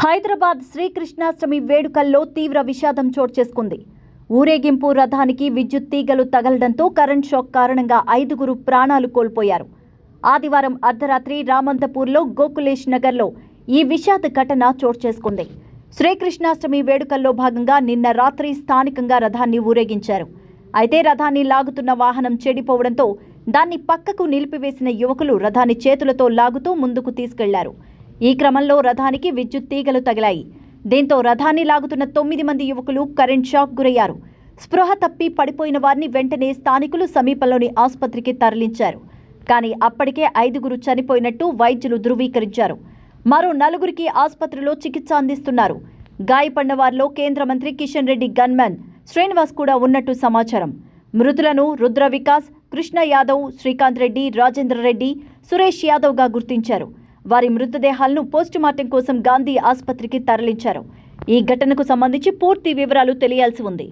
హైదరాబాద్ శ్రీకృష్ణాష్టమి వేడుకల్లో తీవ్ర విషాదం చోటు చేసుకుంది. ఊరేగింపు రథానికి విద్యుత్ తీగలు తగలడంతో కరెంట్ షాక్ కారణంగా ఐదుగురు ప్రాణాలు కోల్పోయారు. ఆదివారం అర్ధరాత్రి రామంతపూర్లో గోకులేష్ నగర్లో ఈ విషాద ఘటన చోటు చేసుకుంది. శ్రీకృష్ణాష్టమి వేడుకల్లో భాగంగా నిన్న రాత్రి స్థానికంగా రథాన్ని ఊరేగించారు. అయితే రథాన్ని లాగుతున్న వాహనం చెడిపోవడంతో దాన్ని పక్కకు నిలిపివేసిన యువకులు రథాన్ని చేతులతో లాగుతూ ముందుకు తీసుకెళ్ళారు. ఈ క్రమంలో రథానికి విద్యుత్ తీగలు తగిలాయి. దీంతో రథాన్ని లాగుతున్న తొమ్మిది మంది యువకులు కరెంట్ షాక్ గురయ్యారు. స్పృహ తప్పి పడిపోయిన వారిని వెంటనే స్థానికులు సమీపంలోని ఆసుపత్రికి తరలించారు. కానీ అప్పటికే ఐదుగురు చనిపోయినట్టు వైద్యులు ధృవీకరించారు. మరో నలుగురికి ఆసుపత్రిలో చికిత్స అందిస్తున్నారు. గాయపడిన వారిలో కేంద్ర మంత్రి కిషన్ రెడ్డి గన్మెన్ శ్రీనివాస్ కూడా ఉన్నట్టు సమాచారం. మృతులను రుద్ర వికాస్ కృష్ణ యాదవ్ శ్రీకాంత్ రెడ్డి రాజేంద్ర రెడ్డి సురేష్ యాదవ్గా గుర్తించారు. వారి మృతదేహాలను పోస్టుమార్టం కోసం గాంధీ ఆసుపత్రికి తరలించారు. ఈ ఘటనకు సంబంధించి పూర్తి వివరాలు తెలియాల్సి ఉంది.